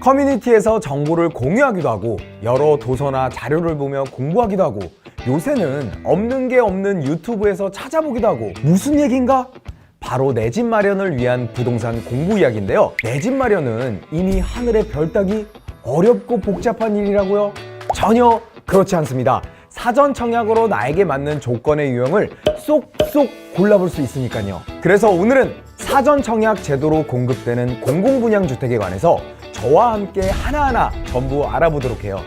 커뮤니티에서 정보를 공유하기도 하고 여러 도서나 자료를 보며 공부하기도 하고 요새는 없는 게 없는 유튜브에서 찾아보기도 하고 무슨 얘기인가? 바로 내 집 마련을 위한 부동산 공부 이야기인데요. 내 집 마련은 이미 하늘의 별 따기 어렵고 복잡한 일이라고요? 전혀 그렇지 않습니다. 사전 청약으로 나에게 맞는 조건의 유형을 쏙쏙 골라볼 수 있으니까요. 그래서 오늘은 사전 청약 제도로 공급되는 공공분양 주택에 관해서 저와 함께 하나하나 전부 알아보도록 해요.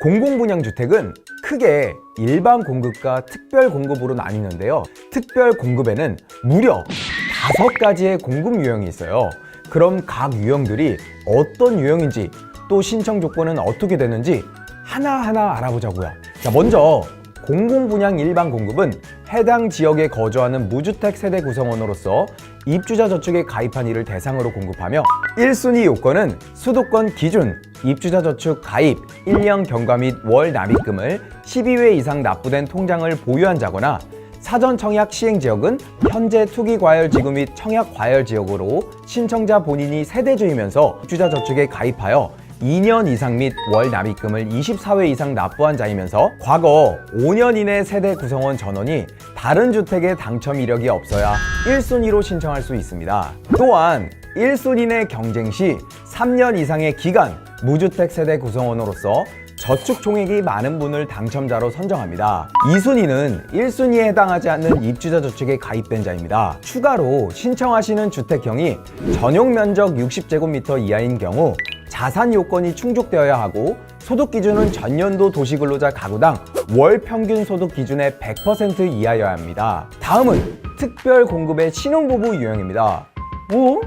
공공분양 주택은 크게 일반 공급과 특별 공급으로 나뉘는데요. 특별 공급에는 무려 다섯 가지의 공급 유형이 있어요. 그럼 각 유형들이 어떤 유형인지 또 신청 조건은 어떻게 되는지 하나하나 알아보자고요. 자, 먼저 공공분양 일반 공급은 해당 지역에 거주하는 무주택 세대 구성원으로서 입주자 저축에 가입한 이를 대상으로 공급하며 1순위 요건은 수도권 기준 입주자 저축 가입 1년 경과 및 월 납입금을 12회 이상 납부된 통장을 보유한 자거나 사전 청약 시행 지역은 현재 투기 과열 지구 및 청약 과열 지역으로 신청자 본인이 세대주이면서 입주자 저축에 가입하여 2년 이상 및 월 납입금을 24회 이상 납부한 자이면서 과거 5년 이내 세대 구성원 전원이 다른 주택에 당첨 이력이 없어야 1순위로 신청할 수 있습니다. 또한 1순위 내 경쟁 시 3년 이상의 기간 무주택 세대 구성원으로서 저축 총액이 많은 분을 당첨자로 선정합니다. 2순위는 1순위에 해당하지 않는 입주자 저축에 가입된 자입니다. 추가로 신청하시는 주택형이 전용 면적 60제곱미터 이하인 경우 자산 요건이 충족되어야 하고 소득 기준은 전년도 도시근로자 가구당 월 평균 소득 기준의 100% 이하여야 합니다. 다음은 특별 공급의 신혼부부 유형입니다. 어?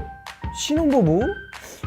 신혼부부?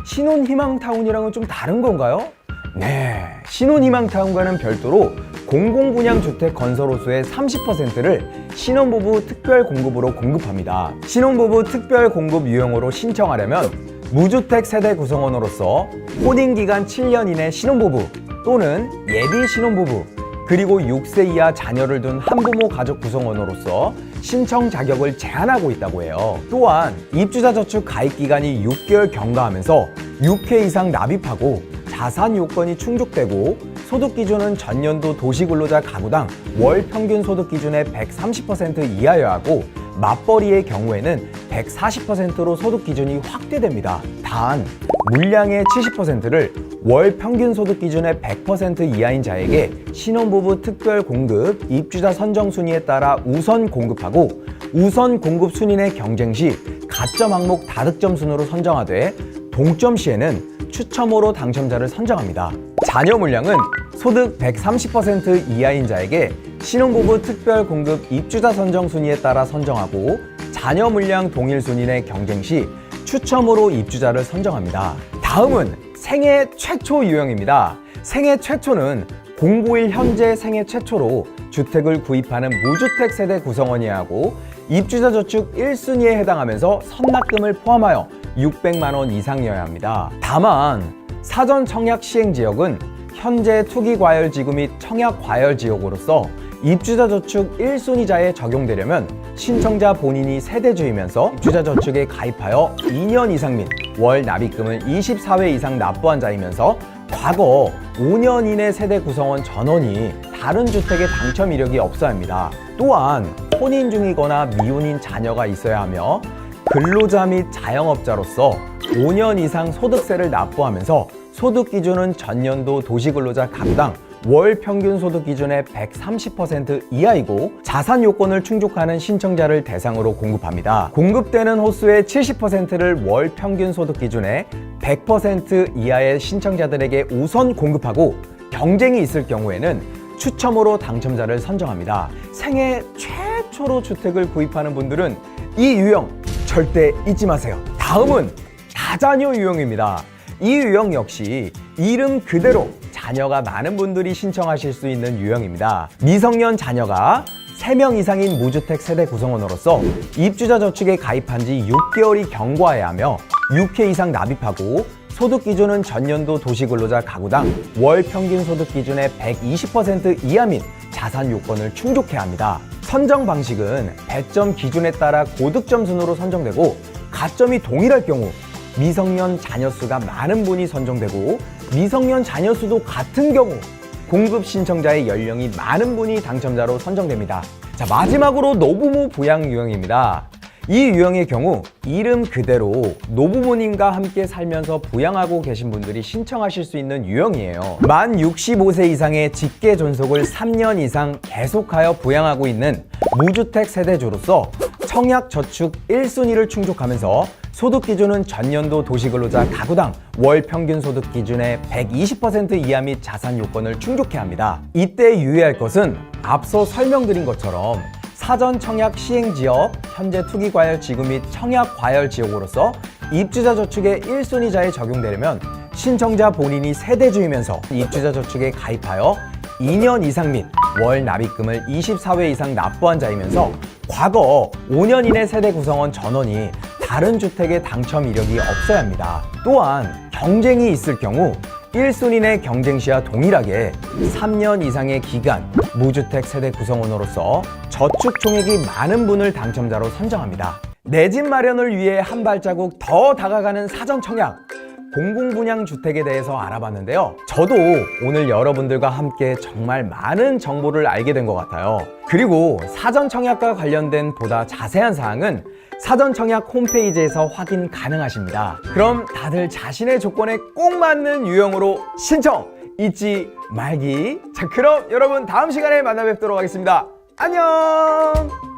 신혼희망타운이랑은 좀 다른 건가요? 네, 신혼희망타운과는 별도로 공공분양주택 건설호수의 30%를 신혼부부 특별 공급으로 공급합니다. 신혼부부 특별 공급 유형으로 신청하려면 무주택 세대 구성원으로서 혼인 기간 7년 이내 신혼부부 또는 예비 신혼부부 그리고 6세 이하 자녀를 둔 한부모 가족 구성원으로서 신청 자격을 제한하고 있다고 해요. 또한 입주자 저축 가입 기간이 6개월 경과하면서 6회 이상 납입하고 자산 요건이 충족되고 소득 기준은 전년도 도시근로자 가구당 월 평균 소득 기준의 130% 이하여야 하고 맞벌이의 경우에는 140%로 소득 기준이 확대됩니다. 단 물량의 70%를 월 평균 소득 기준의 100% 이하인 자에게 신혼부부 특별 공급 입주자 선정 순위에 따라 우선 공급하고 우선 공급 순위의 경쟁 시 가점 항목 다득점 순으로 선정하되 동점 시에는 추첨으로 당첨자를 선정합니다. 자녀 물량은 소득 130% 이하인 자에게 신혼부부 특별 공급 입주자 선정 순위에 따라 선정하고 자녀 물량 동일 순위의 경쟁 시 추첨으로 입주자를 선정합니다. 다음은 생애 최초 유형입니다. 생애 최초는 공고일 현재 생애 최초로 주택을 구입하는 무주택 세대 구성원이어야 하고 입주자 저축 1순위에 해당하면서 선납금을 포함하여 600만 원 이상이어야 합니다. 다만 사전 청약 시행 지역은 현재 투기 과열 지구 및 청약 과열 지역으로서 입주자 저축 1순위자에 적용되려면 신청자 본인이 세대주이면서 입주자 저축에 가입하여 2년 이상 및 월 납입금을 24회 이상 납부한 자이면서 과거 5년 이내 세대 구성원 전원이 다른 주택에 당첨 이력이 없어야 합니다. 또한 혼인 중이거나 미혼인 자녀가 있어야 하며 근로자 및 자영업자로서 5년 이상 소득세를 납부하면서 소득 기준은 전년도 도시근로자 가구당 월 평균 소득 기준의 130% 이하이고 자산 요건을 충족하는 신청자를 대상으로 공급합니다. 공급되는 호수의 70%를 월 평균 소득 기준의 100% 이하의 신청자들에게 우선 공급하고 경쟁이 있을 경우에는 추첨으로 당첨자를 선정합니다. 생애 최초로 주택을 구입하는 분들은 이 유형 절대 잊지 마세요. 다음은 다자녀 유형입니다. 이 유형 역시 이름 그대로 자녀가 많은 분들이 신청하실 수 있는 유형입니다. 미성년 자녀가 3명 이상인 무주택 세대 구성원으로서 입주자 저축에 가입한 지 6개월이 경과해야 하며 6회 이상 납입하고 소득 기준은 전년도 도시근로자 가구당 월 평균 소득 기준의 120% 이하 및 자산 요건을 충족해야 합니다. 선정 방식은 배점 기준에 따라 고득점 순으로 선정되고 가점이 동일할 경우 미성년 자녀 수가 많은 분이 선정되고 미성년 자녀 수도 같은 경우 공급 신청자의 연령이 많은 분이 당첨자로 선정됩니다. 자, 마지막으로 노부모 부양 유형입니다. 이 유형의 경우 이름 그대로 노부모님과 함께 살면서 부양하고 계신 분들이 신청하실 수 있는 유형이에요. 만 65세 이상의 직계 존속을 3년 이상 계속하여 부양하고 있는 무주택 세대주로서 청약 저축 1순위를 충족하면서 소득 기준은 전년도 도시근로자 가구당 월 평균 소득 기준의 120% 이하 및 자산 요건을 충족해야 합니다. 이때 유의할 것은 앞서 설명드린 것처럼 사전 청약 시행 지역, 현재 투기 과열 지구 및 청약 과열 지역으로서 입주자 저축의 1순위자에 적용되려면 신청자 본인이 세대주이면서 입주자 저축에 가입하여 2년 이상 및 월 납입금을 24회 이상 납부한 자이면서 과거 5년 이내 세대 구성원 전원이 다른 주택의 당첨 이력이 없어야 합니다. 또한 경쟁이 있을 경우 1순위 내 경쟁 시와 동일하게 3년 이상의 기간 무주택 세대 구성원으로서 저축 총액이 많은 분을 당첨자로 선정합니다. 내 집 마련을 위해 한 발자국 더 다가가는 사전 청약 공공분양 주택에 대해서 알아봤는데요. 저도 오늘 여러분들과 함께 정말 많은 정보를 알게 된 것 같아요. 그리고 사전 청약과 관련된 보다 자세한 사항은 사전 청약 홈페이지에서 확인 가능하십니다. 그럼 다들 자신의 조건에 꼭 맞는 유형으로 신청 잊지 말기. 자, 그럼 여러분 다음 시간에 만나 뵙도록 하겠습니다. 안녕!